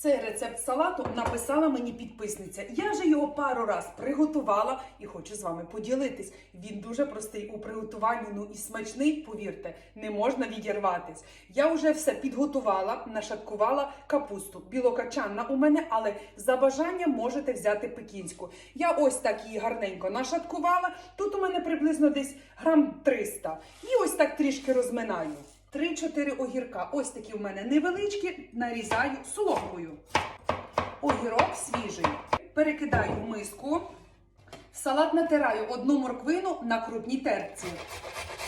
Цей рецепт салату написала мені підписниця. Я вже його пару раз приготувала і хочу з вами поділитись. Він дуже простий у приготуванні, ну і смачний, повірте, не можна відірватись. Я вже все підготувала, нашаткувала капусту. Білокачанна у мене, але за бажанням можете взяти пекінську. Я ось так її гарненько нашаткувала. Тут у мене приблизно десь грам 300. І ось так трішки розминаю. 3-4 огірка. Ось такі в мене невеличкі, нарізаю соломкою. Огірок свіжий. Перекидаю в миску. Салат натираю одну морквину на крупній терці.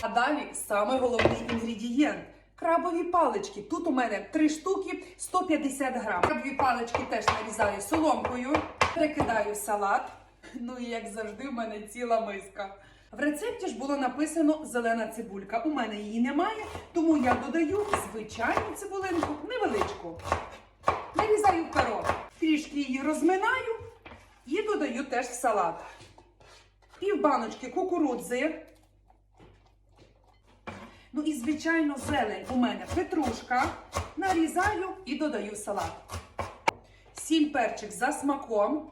А далі саме головний інгредієнт. Крабові палички. Тут у мене 3 штуки 150 грам. Крабові палички теж нарізаю соломкою. Перекидаю салат. Ну і як завжди, в мене ціла миска. В рецепті ж було написано зелена цибулька. У мене її немає, тому я додаю звичайну цибулинку невеличку. Нарізаю перо. Трішки її розминаю і додаю теж в салат. Пів баночки кукурудзи. Ну і, звичайно, зелень у мене петрушка. Нарізаю і додаю в салат. Сіль перчик за смаком.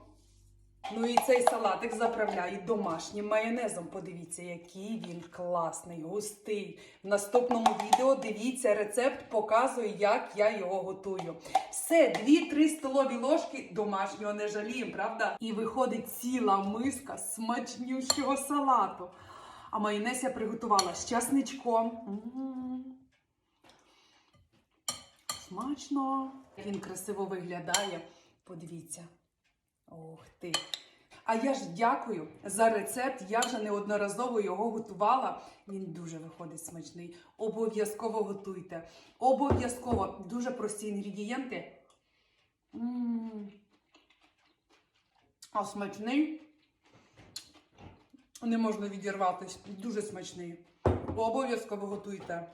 Ну і цей салатик заправляю домашнім майонезом. Подивіться, який він класний, густий. В наступному відео дивіться рецепт, показую, як я його готую. Все, 2-3 столові ложки домашнього не жаліємо, правда? І виходить ціла миска смачнющого салату. А майонез я приготувала з часничком. Смачно. Він красиво виглядає. Подивіться. Ох ти. А я ж дякую за рецепт. Я вже неодноразово його готувала. Він дуже виходить смачний. Обов'язково готуйте. Обов'язково дуже прості інгредієнти. А смачний. Не можна відірватись. Дуже смачний. Обов'язково готуйте.